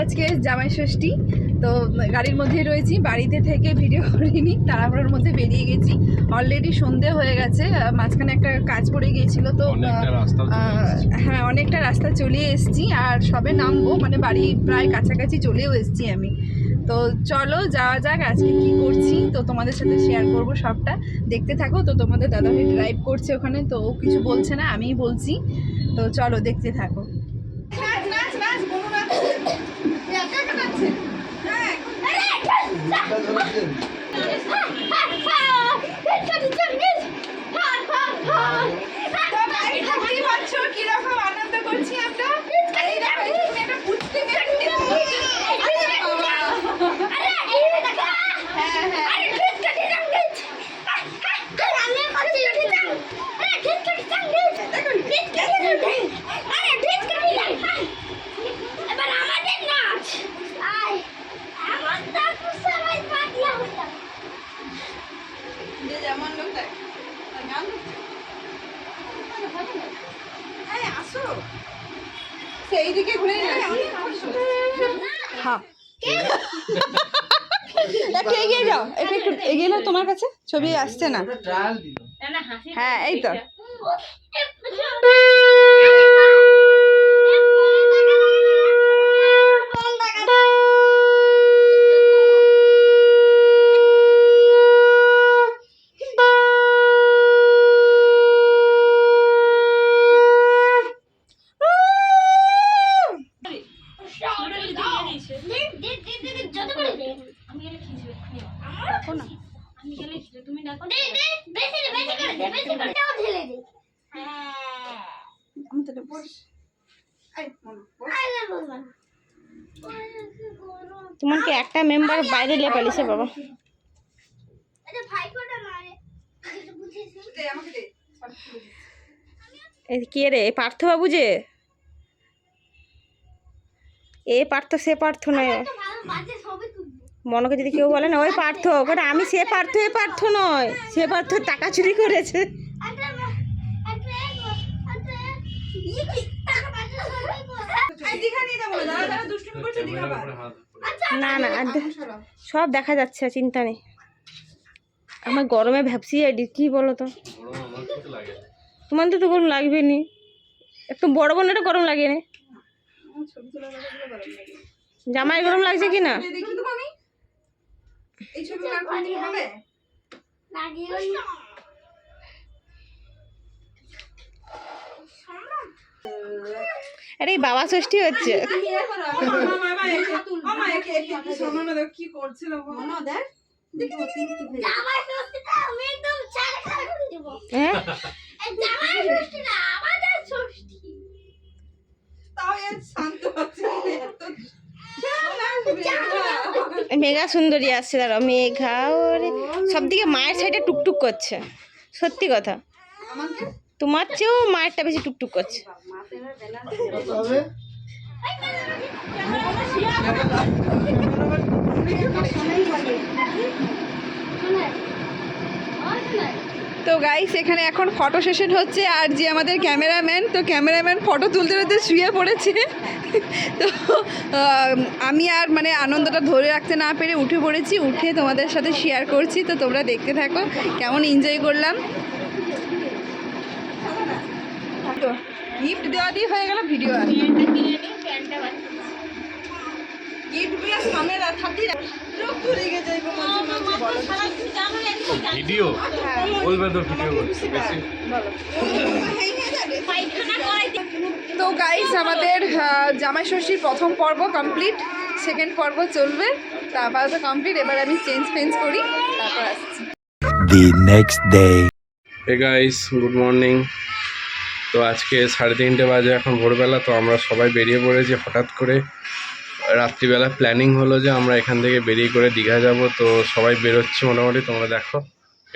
আজকে জামাই ষষ্ঠী। তো গাড়ির মধ্যে রয়েছি বাড়িতে থেকে ভিডিও করিনি তাড়াহুড়োর মধ্যে বেরিয়ে গেছি। অলরেডি সন্ধে হয়ে গেছে মাঝখানে একটা কাজ পড়ে গিয়েছিল তো। হ্যাঁ অনেকটা রাস্তা চলে এসেছি আর সবে নামবো মানে বাড়ি প্রায় কাছাকাছি চলেও এসেছি আমি। তো চলো যাওয়া যাক আজকে কি করছি তো তোমাদের সাথে শেয়ার করব সবটা। দেখতে থাকো তো তোমাদের দাদাভাই ড্রাইভ করছে ওখানে তো ও কিছু বলছে না আমিই বলছি। তো চলো দেখতে থাকো নাচ নাচ নাচ কোনো নাচ একা একা নাচছে হ্যাঁ এই দেখতেই পাচ্ছ কীরকম আনন্দ করছি আমরা এই দেখো এখানে একটা পুচকে মেয়ে আরে বাবা। হ্যাঁ হ্যাঁ যে যেমন লোক দেখ আর গান হচ্ছে। এই, আসো সেই দিকে ঘুরে যাচ্ছি হ্যাঁ একটু এগিয়ে যাও একটু একটু এগিয়ে নাও তোমার কাছে ছবি আসছে না। হ্যাঁ এই তো দেখো না আমি তো এটা বলিস। এই, মনে, বল। তোমার কি একটা মেম্বার বাইরে লে পালিছে বাবা দে, আমাকে দে। এ কে রে এ পার্থ বাবু যে? এ পার্থ সে পার্থ নয়। মনকে যদি কেউ বলে না ওই পার্থ আমি সে পার্থ এ পার্থ নয়। সে পার্থ টাকা চুরি করেছে। না। না না আর সব দেখা যাচ্ছে চিন্তা নেই। আমার গরমে ভ্যাপসি আইডি কি বলো তো। তোমার তো গরম লাগবে নি একটু বড় বোনেরও গরম লাগে না। জামাই গরম লাগছে কি না আর বাবা ষষ্ঠী হচ্ছে দেখ হ্যাঁ? তাও এ শান্ত হচ্ছে মেঘা সুন্দরী আসছে দাঁড়াও মেঘা ওরে সব দিকে মায়ের সাইডে টুকটুক করছে সত্যি কথা। তোমার চেয়েও মায়েরটা বেশি টুকটুক করছে। তো গাইস এখানে এখন ফটো সেশন হচ্ছে, আর যে আমাদের ক্যামেরাম্যান তো ক্যামেরাম্যান ফটো তুলতে তুলতে শুয়ে পড়েছে। তো আমি আর মানে আনন্দটা ধরে রাখতে না পেরে উঠে পড়েছি, উঠে তোমাদের সাথে শেয়ার করছি, তো তোমরা দেখতে থাকো, কেমন এনজয় করলাম। গিফট দেওয়া দিয়ে হয়ে গেল ভিডিও সামনে চোখ গেছে এরকম। ভিডিও? বলবে তো ভিডিও করছে বেশি। তো গাইস আমাদের জামাই ষষ্ঠীর প্রথম পর্ব কমপ্লিট সেকেন্ড পর্ব চলবে তো আপাতত কমপ্লিট এবার আমি চেঞ্জ ফেঞ্জ করি তারপর আসছি। The next day. Hey guys good morning তো আজকে সাড়ে তিনটে বাজে এখন ভোরবেলা তো আমরা সবাই বেরিয়ে পড়েছি হঠাৎ করে। রাত্রিবেলা প্ল্যানিং হলো যে আমরা এখান থেকে বেরিয়ে করে দীঘা যাব তো সবাই বেরোচ্ছে মোটামুটি তোমরা দেখো।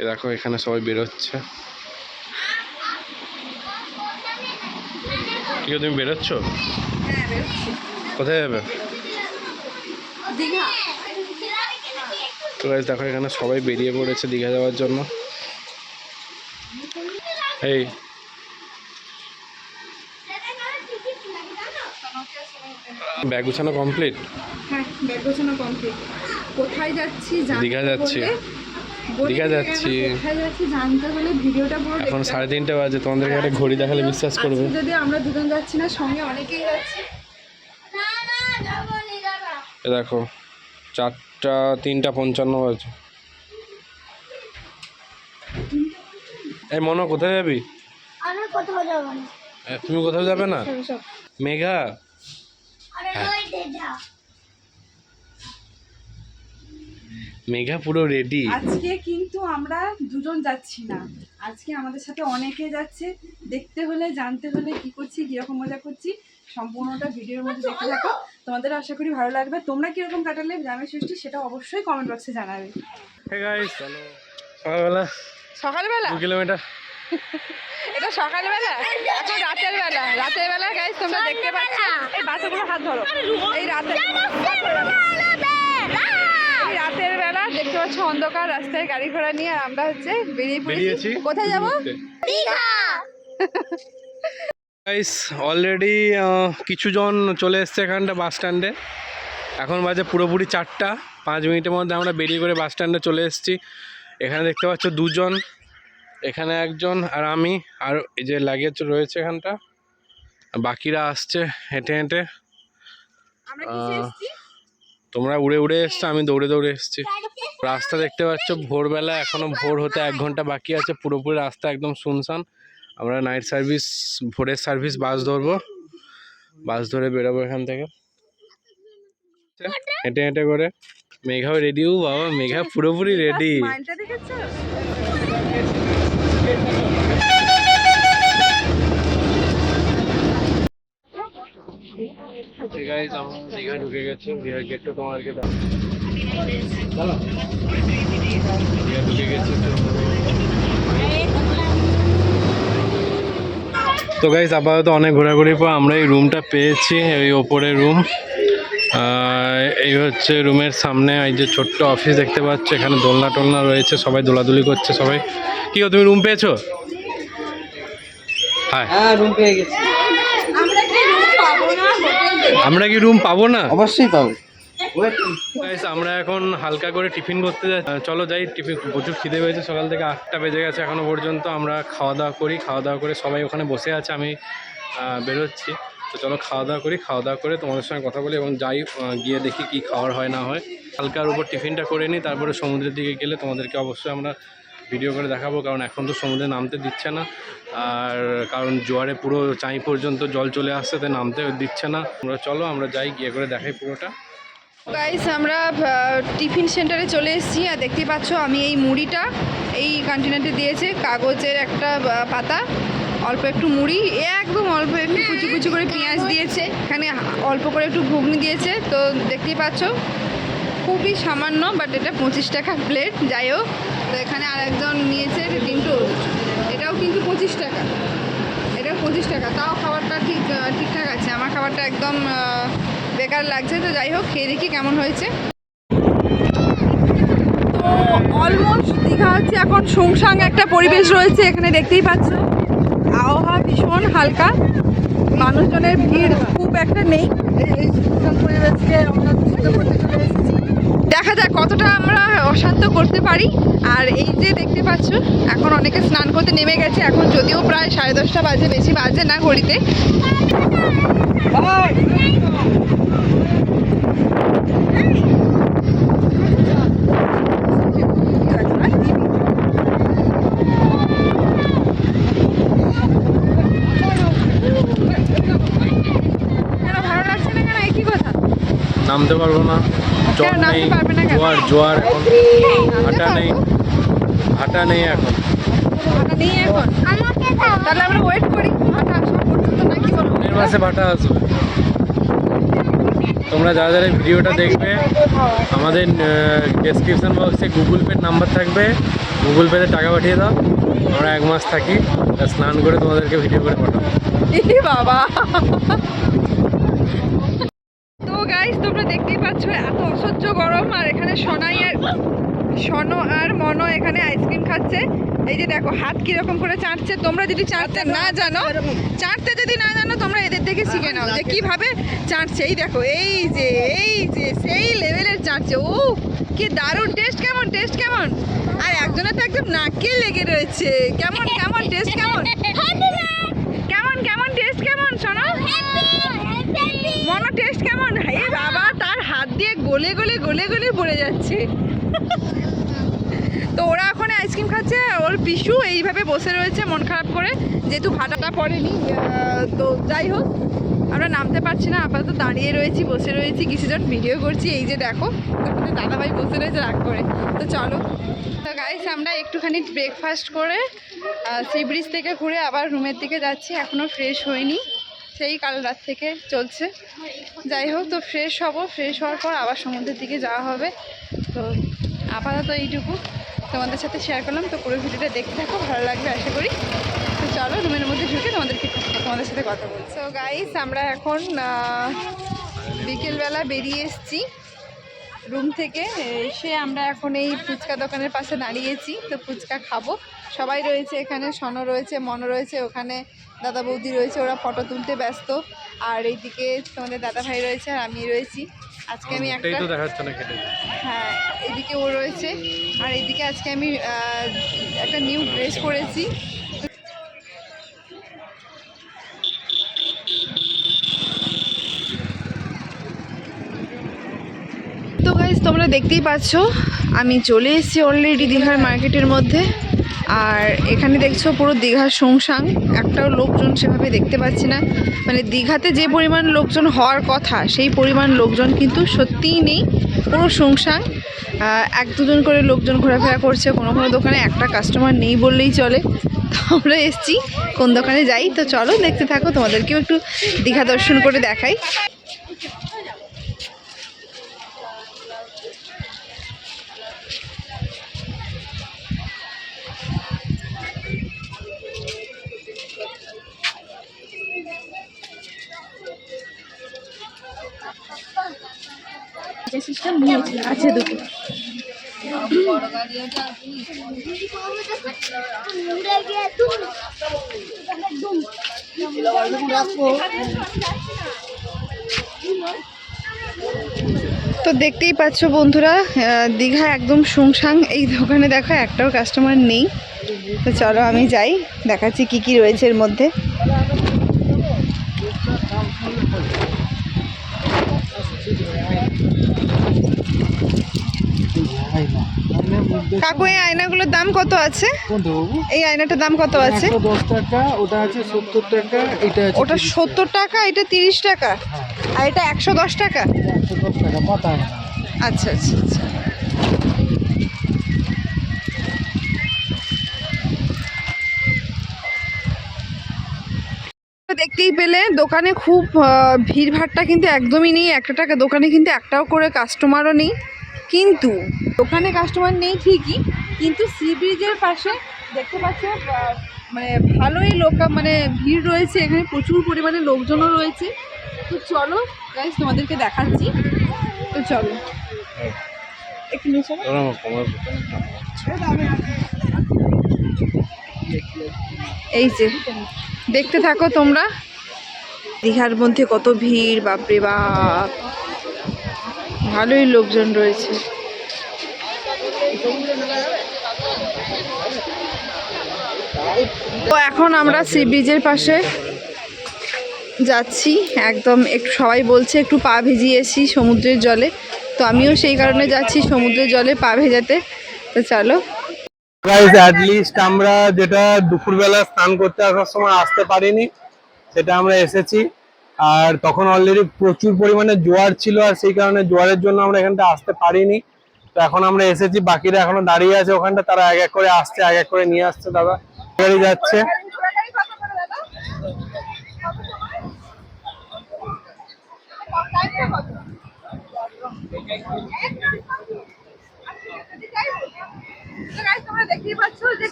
এ দেখো এখানে সবাই বেরোচ্ছে। কি তুমি বেরোচ্ছ? হ্যাঁ কোথায় যাবে? তো দেখো এখানে সবাই বেরিয়ে পড়েছে দীঘা যাওয়ার জন্য। এই ব্যাগ গুছানো কমপ্লিট হ্যাঁ ব্যাগ গোছানো কমপ্লিট কোথায় যাচ্ছি জানতে দীঘা যাচ্ছি। দীঘা যাচ্ছি। কোথায় যাচ্ছি জানতে হলে ভিডিওটা পুরো এখন সাড়ে তিনটে বাজে তোমাদেরকে একটা ঘড়ি দেখালে বিশ্বাস করবে। যদি আমরা দুজন যাচ্ছি না সঙ্গে অনেকেই যাচ্ছে। এ দেখো চারটা তিনটা পঞ্চান্ন বাজে। এই মনো কোথায় যাবি? আমি কোথাও যাব না। তুমি কোথাও যাবে না? মেঘা? মেঘা পুরো রেডি আজকে কিন্তু আমরা দুজন যাচ্ছি না। আজকে আমাদের সাথে অনেকে যাচ্ছে। দেখতে হলে জানতে হলে কি করছি কীরকম মজা করছি সম্পূর্ণটা ভিডিওর মধ্যে দেখতে থাকো। তোমাদের আশা করি ভালো লাগবে। তোমরা কীরকম কাটালে জামাই সৃষ্টি সেটা অবশ্যই কমেন্ট বক্সে জানাবে। হে গাইস চলো। সকালবেলা সকালবেলা? দু কিলোমিটার। এটা সকালবেলা? এখন রাতের বেলা। রাতের বেলা গাইস তোমরা দেখতে পাচ্ছ। এই বাচ্চাগুলো হাত ধরো। এই রাতের রাতের বেলা দেখতে পাচ্ছ অন্ধকার রাস্তায় গাড়ি ঘোড়া নিয়ে আর আমরা হচ্ছে বেরিয়ে পড়েছি। কোথায় যাব? গাইস অলরেডি কিছু জন চলে এসছে এখানটা বাস স্ট্যান্ডে এখন বাজে পুরোপুরি চারটা। পাঁচ মিনিটের মধ্যে আমরা বেরিয়ে করে বাস স্ট্যান্ডে চলে এসেছি। এখানে দেখতে পাচ্ছ দুজন। এখানে একজন আর আমি আর এই যে লাগেজ রয়েছে এখানটা। বাকিরা আসছে হেঁটে হেঁটে। তোমরা উড়ে উড়ে এসছো আমি দৌড়ে দৌড়ে এসেছি। রাস্তা দেখতে পাচ্ছ ভোরবেলা এখনও ভোর হতে এক ঘণ্টা বাকি আছে পুরোপুরি রাস্তা একদম শুনশান। আমরা নাইট সার্ভিস ভোরের সার্ভিস বাস ধরবো। বাস ধরে বেরোবো এখান থেকে। হেঁটে হেঁটে করে। মেঘাও রেডিও বাবা মেঘা পুরোপুরি রেডি মাইলটা গাইজ আমরা দীঘা ঢুকে গেছি দীঘার গেটটা তোমাদেরকে দীঘা ঢুকে গেছি তো গাইজ আপাতত অনেক ঘোরাঘুরি পর আমরা এই রুমটা পেয়েছি এই ওপরে রুম এই হচ্ছে রুমের সামনে এই যে ছোট্ট অফিস দেখতে পাচ্ছ এখানে দোলনা টোলনা রয়েছে সবাই দোলাদুলি করছে সবাই। কি তুমি রুম পেয়েছ? হ্যাঁ আমরা কি রুম পাবো না? হোটেল আমরা কি রুম পাবো না? অবশ্যই পাবো। আমরা এখন হালকা করে টিফিন করতে যাই চলো যাই টিফিন প্রচুর খিদে পেয়েছে সকাল থেকে আটটা বেজে গেছে এখনও পর্যন্ত। আমরা খাওয়া দাওয়া করি খাওয়া দাওয়া করে সবাই ওখানে বসে আছে আমি বেরোচ্ছি। তো চলো খাওয়া দাওয়া করি খাওয়া দাওয়া করে তোমাদের সঙ্গে কথা বলি এবং যাই গিয়ে দেখি কি খাওয়ার হয় না হয়। হালকার উপর টিফিনটা করে নিই তারপরে সমুদ্রের দিকে গেলে তোমাদেরকে অবশ্যই আমরা ভিডিও করে দেখাবো, কারণ এখন তো সমুদ্রে নামতে দিচ্ছে না। আর কারণ জোয়ারে পুরো চাই পর্যন্ত জল চলে আসছে, তাই নামতে দিচ্ছে না। আমরা চলো, আমরা যাই, গিয়ে করে দেখাই পুরোটা। গাইস আমরা টিফিন সেন্টারে চলে এসেছি, আর দেখতে পাচ্ছ আমি এই মুড়িটা, এই কন্টিনেন্টে দিয়েছে, কাগজের একটা পাতা, অল্প একটু মুড়ি, একদম অল্প একটু কুচি কুচি করে পেঁয়াজ দিয়েছে, এখানে অল্প করে একটু ঘুগনি দিয়েছে, তো দেখতেই পাচ্ছ, খুবই সামান্য বাট এটা পঁচিশ টাকা প্লেট যাই হোক। তো এখানে আরেকজন নিয়েছে ডিম টোস্ট। এটাও কিন্তু পঁচিশ টাকা। এটা পঁচিশ টাকা। তাও খাবারটা ঠিক ঠিকঠাক আছে। আমার খাবারটা একদম বেকার লাগছে। তো যাই হোক, খেয়ে দেখি কেমন হয়েছে। তো অলমোস্ট দীঘা হচ্ছে এখন শুংসাং একটা পরিবেশ রয়েছে, এখানে দেখতেই পাচ্ছ। আবহাওয়া ভীষণ হালকা। মানুষজনের ভিড় খুব একটা নেই। এই শুংসাং পরিবেশকে আমরা করতে চলে এসেছি। দেখা যাক কতটা আমরা অশান্ত করতে পারি। আর এই যে দেখতে পাচ্ছ এখন অনেকে স্নান করতে নেমে গেছে। এখন যদিও প্রায় সাড়ে দশটা বাজে বেশি বাজে না ঘড়িতে। কেন ভালো লাগছে না কেন? একই কথা? নামতে পারব না। জল নেই জোয়ার জোয়ার এখন। ভাটা নেই ভাটা নেই এখন। ভাটা নেই এখন? আমাকে দাও। তাহলে আমরা ওয়েট করি ভাটা আসা পর্যন্ত নাকি বলো? মাসে ভাটা আসবে। তোমরা যারা যারা ভিডিওটা দেখবে আমাদের ডেসক্রিপশন বক্সে গুগল পের নাম্বার থাকবে। গুগল পেতে টাকা পাঠিয়ে দাও। আমরা এক মাস থাকি। স্নান করে তোমাদেরকে ভিডিও করে পাঠাবো। বাবা তো গাইস তোমরা দেখতেই পাচ্ছ এত অসহ্য গরম আর এখানে সোনাই আর সন আর মন এখানে আইসক্রিম খাচ্ছে। এই যে দেখো হাত কীরকম করে চাটছে। তোমরা যদি চাটতে না জানো চাটতে যদি না জানো তোমরা এদের দেখে শিখে নাও যে কীভাবে চাটছে। এই দেখো এই যে এই যে সেই লেভেলের চাটছে। ও কি দারুণ টেস্ট কেমন টেস্ট কেমন? আর একজনের তো একদম নাকে লেগে রয়েছে। কেমন কেমন টেস্ট কেমন? কেমন কেমন টেস্ট কেমন শোনো। মনো টেস্ট কেমন? এই বাবা, তার হাত দিয়ে গলে গলে গলে গলে পড়ে যাচ্ছে। তো ওরা এখন আইসক্রিম খাচ্ছে, ওর পিসু এইভাবে বসে রয়েছে মন খারাপ করে। যেহেতু ভাটাটা পড়েনি তো যাই হোক, আমরা নামতে পারছি না, আপাতত দাঁড়িয়ে রয়েছি, বসে রয়েছি, কিছুজন ভিডিও করছি। এই যে দেখো দাদাভাই বসে রয়েছে রাগ করে। তো চলো। তো গাইস আমরা একটুখানি ব্রেকফাস্ট করে সি ব্রিজ থেকে ঘুরে আবার রুমের দিকে যাচ্ছি। এখনও ফ্রেশ হয়নি। সেই কাল রাত থেকে চলছে। যাই হোক, তো ফ্রেশ হব। ফ্রেশ হওয়ার পর আবার সমুদ্রের দিকে যাওয়া হবে। তো আপাতত এইটুকু তোমাদের সাথে শেয়ার করলাম। তো পুরো ভিডিওটা দেখতে থাকো, ভালো লাগবে আশা করি। তো চলো রুমের মধ্যে ঢুকে তোমাদেরকে তোমাদের সাথে কথা বলছি। তো গাইস আমরা এখন বিকেলবেলা বেরিয়ে এসেছি। রুম থেকে এসে আমরা এখন এই ফুচকা দোকানের পাশে দাঁড়িয়েছি। তো ফুচকা খাব। সবাই রয়েছে এখানে সনো রয়েছে মনো রয়েছে। ওখানে দাদা বৌদি রয়েছে ওরা ফটো তুলতে ব্যস্ত। আর এইদিকে তোমাদের দাদা ভাই রয়েছে আর আমি রয়েছি। আজকে আমি একটা হ্যাঁ এদিকে ও রয়েছে। আর এইদিকে আজকে আমি একটা নিউ ড্রেস পরেছি। তো গাইজ তোমরা দেখতেই পাচ্ছ আমি চলে এসেছি অলরেডি দীঘার মার্কেটের মধ্যে। আর এখানে দেখছ পুরো দীঘার সংসাং একটাও লোকজন সেভাবে দেখতে পাচ্ছি না। মানে দীঘাতে যে পরিমাণ লোকজন হওয়ার কথা, সেই পরিমাণ লোকজন কিন্তু সত্যিই নেই। পুরো সংসাং এক দুজন করে লোকজন ঘোরাফেরা করছে। কোনো কোনো দোকানে একটা কাস্টমার নেই বললেই চলে। তো আমরা এসছি কোন দোকানে যাই। তো চলো দেখতে থাকো, তোমাদেরকেও একটু দীঘা দর্শন করে দেখাই। আছে দুটো উড়ে গিয়ে তুম দুম তো দেখতেই পাচ্ছ বন্ধুরা দীঘা একদম শুংসাং, এই দোকানে দেখো একটাও কাস্টমার নেই। তো চলো আমি যাই, দেখাচ্ছি কি কি রয়েছে এর মধ্যে। কাকু এই আয়নাগুলোর দাম কত আছে? এই আয়নাটার দাম কত আছে? দশ টাকা ওটা আছে সত্তর টাকা এটা ওটা সত্তর টাকা এটা তিরিশ টাকা। আর এটা একশো দশ টাকা? আচ্ছা আচ্ছা আচ্ছা। দেখতেই পেলে দোকানে খুব আহ, ভিড়ভাট্টা কিন্তু একদমই নেই। একটা টাকা দোকানে কিন্তু একটাও করে কাস্টমারও নেই। কিন্তু দোকানে কাস্টমার নেই ঠিকই কিন্তু সি ব্রিজের পাশে দেখতে পাচ্ছ মানে ভালোই লোক মানে ভিড় রয়েছে। এখানে প্রচুর পরিমাণে লোকজনও রয়েছে। তো চলো গাইজ তোমাদেরকে দেখাচ্ছি। তো চলো। একটু এই যে দেখতে থাকো তোমরা। দীঘার মধ্যে কত ভিড়, বাপরে বাপ। ভালোই লোকজন রয়েছে। তো এখন আমরা সি ব্রিজের পাশে যাচ্ছি। একদম একটু সবাই বলছে একটু পা ভিজিয়েছি সমুদ্রের জলে। তো আমিও সেই কারণে যাচ্ছি সমুদ্রের জলে পা ভেজাতে। তো চলো। লিস্ট আমরা যেটা দুপুরবেলা স্নান করতে আসার সময় আসতে পারিনি। সেটা আমরা এসেছি। আর তখন অলরেডি প্রচুর পরিমাণে জোয়ার ছিল আর সেই কারণে জোয়ারের জন্য আমরা এখানটা আসতে পারিনি। তো এখন আমরা এসেছি, বাকিরা এখনও দাঁড়িয়ে আছে ওখানটা, তারা এক এক করে আসছে, এক এক করে নিয়ে আসছে দাদা। গাড়ি যাচ্ছে।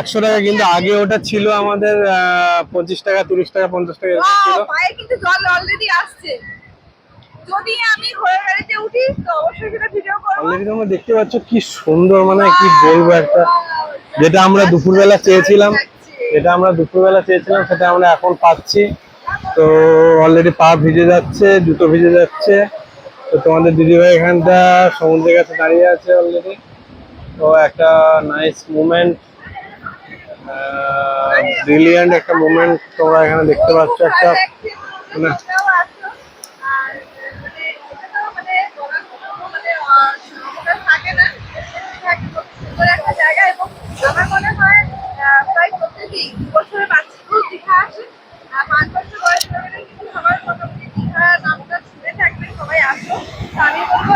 একশো টাকা কিন্তু আগে ওটা ছিল আমাদের পঁচিশ টাকা তিরিশ টাকা পঞ্চাশ টাকা ছিল। পায়ে কিন্তু জল অলরেডি আসছে। যদি আমি ঘোড়ার গাড়িতে উঠি তো অবশ্যই সেটা ভিডিও করব। অলরেডি তোমরা দেখতে পাচ্ছ কি সুন্দর মানে কি বলব একটা। যেটা আমরা দুপুরবেলা চেয়েছিলাম যেটা আমরা দুপুরবেলা চেয়েছিলাম সেটা আমরা এখন পাচ্ছি। তো অলরেডি পা ভিজে যাচ্ছে জুতো ভিজে যাচ্ছে। তো তোমাদের দিদিভাই এখানটা সমুদ্রের কাছে দাঁড়িয়ে আছে অলরেডি তো একটা নাইস মুমেন্ট ব্রিলিয়ান্ট একটা মুমেন্ট তোমরা এখানে দেখতে পাচ্ছ একটা দু বছরের বাচ্চাগুলো পাঁচ বছর কিন্তু মোটামুটি দীঘা নামটা শুনে থাকবে সবাই আসো তো আমি বলব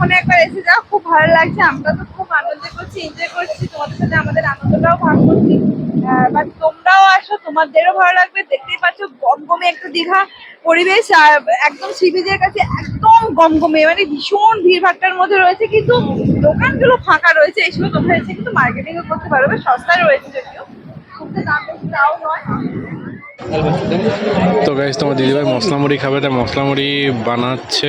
এখন একবার এসে যাও, খুব ভালো লাগছে। আমরা তো খুব আনন্দ করছি এনজয় করছি। তোমাদের সাথে আমাদের আনন্দটাও ভাগ করছি। বাট তোমরাও আসো, তোমাদেরও ভালো লাগবে। দেখতেই পাচ্ছ, গমগমে একটা দীঘা পরিবেশ একদম সি বিচের কাছে একদম গমগমে মানে ভীষণ ভিড় ভাট্টার মধ্যে রয়েছে, কিন্তু দোকানগুলো ফাঁকা রয়েছে। এই সময় তোমরা এসে কিন্তু মার্কেটিংও করতে পারবে সস্তায় রয়েছে যদিও। তাও নয়। তো গাইজ তোমার দিদিভাই মশলা মুড়ি খাবে, তাই মশলা মুড়ি বানাচ্ছে।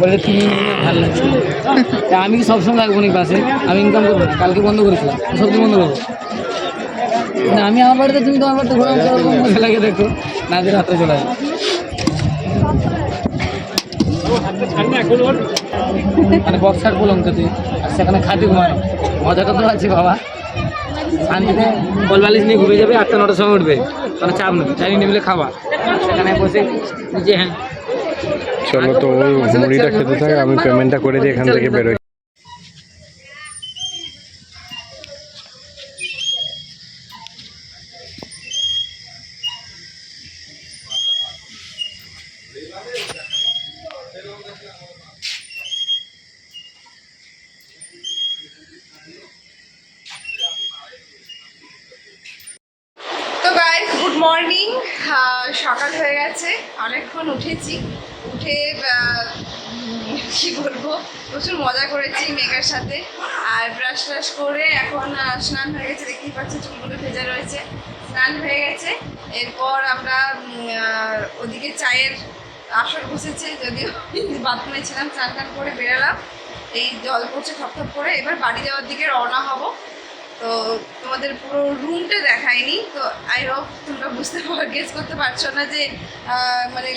বলে তুমি ভালো লাগছে? আমি কি সবসময় থাকব নি বাসে? আমি ইনকাম করব না, কালকে বন্ধ করেছিলাম সবজি বন্ধ করব। না, আমি আমার বাড়িতে, তুমি তোমার বাড়িতে ঘোরা মজা লাগে দেখো, না যে রাত্রে চলে আসবে। মানে বক্সার বললাম তো তুই, আর সেখানে খাতে ঘুমানো। মজাটা তো আছে বাবা। শান্তিতে কলবালিশ নিয়ে ঘুরে যাবে, আটটা, নটার সময় উঠবে। মানে চাপ নেই, ডাইনিং টেবিলে খাওয়া। সেখানে বসে যে হ্যাঁ চলো তো ওই মুড়িটা খেতে থাকে আমি পেমেন্টটা করে দিই এখান থেকে বেরোই তো গাইস গুড মর্নিং সকাল হয়ে গেছে অনেকক্ষণ উঠেছি উঠে আহ, উম, কি বলব প্রচুর মজা করেছি মেঘার সাথে আর ব্রাশ ট্রাশ করে এখন স্নান হয়ে গেছে, দেখতেই পাচ্ছি, চুলগুলো ভেজা রয়েছে। স্নান হয়ে গেছে, এরপর আমরা ওদিকে চায়ের আসর বসেছে, যদিও বাথরুমে ছিলাম স্নান টান করে বেরালাম। এই জল পড়ছে খপ করে। এবার বাড়ি যাওয়ার দিকে রওনা হব। তো তোমাদের পুরো রুমটা দেখায়নি। তো আই হোপ তোমরা বুঝতে পার গেস করতে পারছ না যে মানে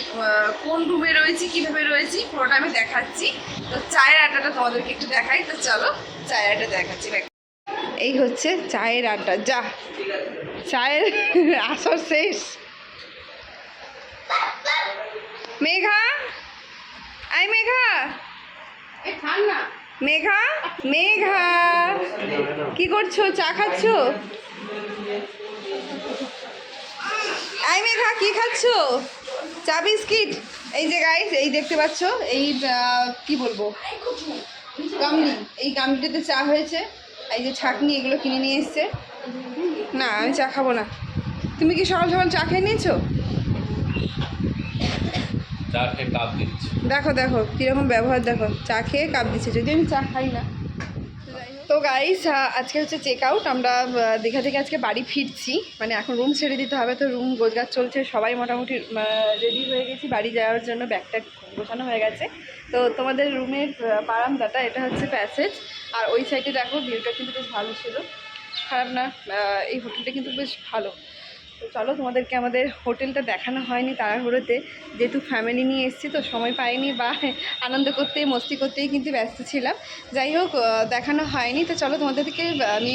কোন রুমে রয়েছি, কীভাবে রয়েছি, পুরোটা আমি দেখাচ্ছি। তো চায়ের আড্ডাটা তোমাদেরকে একটু দেখাই। তো চলো, চায়ের আড্ডা দেখাচ্ছি। দেখ, এই হচ্ছে চায়ের আড্ডা। যা, চায়ের আসর শেষ। মেঘা আই মেঘা। মেঘা? মেঘা! কি করছ? চা খাচ্ছো? আই মেঘা, কি খাচ্ছো? চা, বিস্কিট? এই যে গাইস এই দেখতে পাচ্ছ, এই কি বলব? গামলি। এই গামলিটাতে চা হয়েছে। এই যে ছাকনি, এগুলো কিনে নিয়ে এসছে। না, আমি চা খাব না। তুমি কি সকাল সকাল চা খেয়ে নিয়েছো? চা খেয়ে কাপ দিচ্ছি। দেখো দেখো, কীরকম ব্যবহার, দেখো, চা খেয়ে কাপ দিচ্ছে যদি আমি চা খাই না। তো গাইস আজকে হচ্ছে চেক আউট আমরা দীঘা থেকে আজকে বাড়ি ফিরছি। মানে এখন রুম ছেড়ে দিতে হবে, তো রুম গোজগাছ চলছে, সবাই মোটামুটি রেডি হয়ে গেছি, বাড়ি যাওয়ার জন্য ব্যাগটা গোছানো হয়ে গেছে। তো তোমাদের রুমের বারান্দাটা, এটা হচ্ছে প্যাসেজ আর ওই সাইডে দেখো ভিউটা কিন্তু বেশ ভালো ছিল। খারাপ না এই হোটেলটা কিন্তু বেশ ভালো। তো চলো তোমাদেরকে আমাদের হোটেলটা দেখানো হয়নি তাড়াহুড়োতে। যেহেতু ফ্যামিলি নিয়ে এসেছি, তো সময় পাইনি বা আনন্দ করতেই, মস্তি করতেই কিন্তু ব্যস্ত ছিলাম। যাই হোক দেখানো হয়নি। তো চলো তোমাদেরকে আমি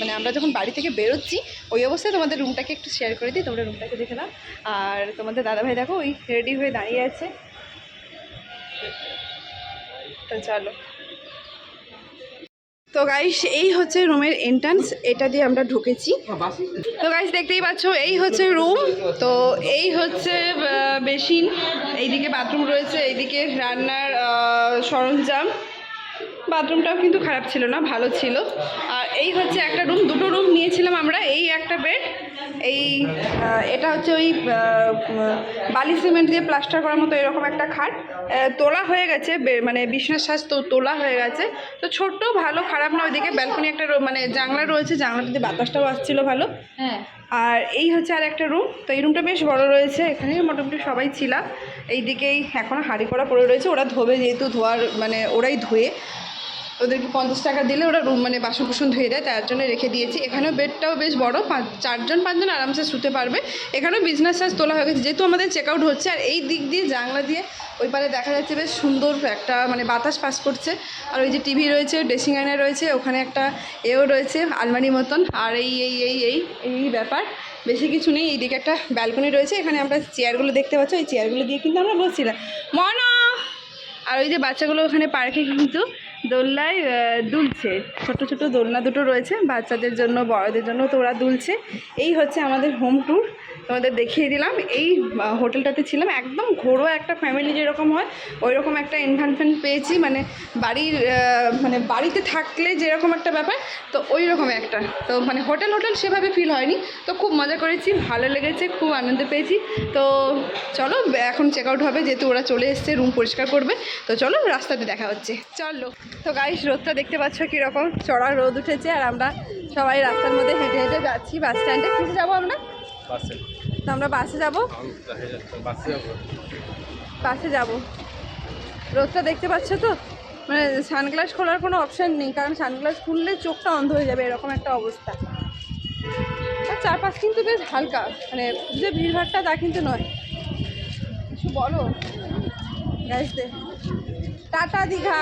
মানে আমরা যখন বাড়ি থেকে বেরোচ্ছি, ওই অবস্থায় তোমাদের রুমটাকে একটু শেয়ার করে দিই। তোমরা রুমটাকে দেখে নাও। আর তোমাদের দাদাভাই দেখো, ওই রেডি হয়ে দাঁড়িয়ে আছে। তো চলো। তো গাইস এই হচ্ছে রুমের এন্ট্রান্স এটা দিয়ে আমরা ঢুকেছি। তো গাইস দেখতেই পাচ্ছ, এই হচ্ছে রুম তো এই হচ্ছে বেসিন, এইদিকে বাথরুম রয়েছে, এইদিকে রান্নার সরঞ্জাম। বাথরুমটাও কিন্তু খারাপ ছিল না, ভালো ছিল। আর এই হচ্ছে একটা রুম দুটো রুম নিয়েছিলাম আমরা, এই একটা বেড এই এটা হচ্ছে ওই বালি সিমেন্ট দিয়ে প্লাস্টার করার মতো এরকম একটা খাট। তোলা হয়ে গেছে মানে বিছনার সাজ তো তোলা হয়ে গেছে। তো ছোট্ট ভালো খারাপ না ওইদিকে ব্যালকনি একটা মানে জানলা রয়েছে জানলাতে দিয়ে বাতাসটাও আসছিল ভালো। হ্যাঁ। আর এই হচ্ছে আর একটা রুম তো এই রুমটা বেশ বড় রয়েছে এখানে মোটামুটি সবাই ছিলাম। এই দিকেই এখনও হাঁড়ি করা পড়ে রয়েছে ওরা ধোবে যেহেতু ধোয়ার মানে ওরাই ধুয়ে। ওদেরকে পঞ্চাশ টাকা দিলে ওরা রুম মানে বাসন কুসন ধুয়ে দেয়, তার জন্য রেখে দিয়েছি। এখানেও বেডটাও বেশ বড়, পাঁচ, চারজন, পাঁচজন আরামসে শুতে পারবে। এখানেও বিজনেস চার্জ তোলা হয়ে গেছে, যেহেতু আমাদের চেক আউট হচ্ছে, আর এই দিক দিয়ে জানলা দিয়ে ওই পারে দেখা যাচ্ছে বেশ সুন্দর একটা মানে বাতাস পাস করছে। আর ওই যে টিভি রয়েছে ড্রেসিং আয়না রয়েছে, ওখানে একটা এও রয়েছে আলমারি মতন। আর এই এই এই এই এই ব্যাপার, বেশি কিছু নেই, এইদিকে একটা ব্যালকনি রয়েছে, এখানে আমরা চেয়ারগুলো দেখতে পাচ্ছি, ওই চেয়ারগুলো দিয়ে কিন্তু আমরা বসছিলাম মনা! আর ওই যে বাচ্চাগুলো ওখানে পার্কে কিন্তু দোলনায় দুলছে। ছোট ছোট দোলনা দুটো রয়েছে বাচ্চাদের জন্য, বড়দের জন্য তো ওরা দুলছে। এই হচ্ছে আমাদের হোম ট্যুর তোমাদের দেখিয়ে দিলাম। এই হোটেলটাতে ছিলাম। একদম ঘোরোয়া একটা ফ্যামিলি যেরকম হয় ওই রকম একটা এনভায়রনমেন্ট পেয়েছি। মানে বাড়ির মানে বাড়িতে থাকলে যেরকম একটা ব্যাপার, তো ওই রকম একটা। তো মানে হোটেল হোটেল সেভাবে ফিল হয়নি। তো খুব মজা করেছি, ভালো লেগেছে, খুব আনন্দ পেয়েছি। তো চলো, এখন চেক আউট হবে, যেহেতু ওরা চলে এসছে রুম পরিষ্কার করবে। তো চলো, রাস্তাতে দেখা হচ্ছে। চলো। তো গাইস রোদটা দেখতে পাচ্ছ কীরকম? চড়া রোদ উঠেছে, আর আমরা সবাই রাস্তার মধ্যে হেঁটে হেঁটে যাচ্ছি বাস স্ট্যান্ডে কিসে যাব আমরা। তো আমরা বাসে যাব? বাসে যাব। বাসে যাব। রোদটা দেখতে পাচ্ছ তো? মানে সানগ্লাস খোলার কোনো অপশান নেই কারণ সানগ্লাস খুললে চোখটা অন্ধ হয়ে যাবে এরকম একটা অবস্থা। আর চারপাশ কিন্তু বেশ হালকা মানে যে ভিড়ভাড়টা তা কিন্তু নয়। কিছু বলো? গাইসদের টাটা দীঘা।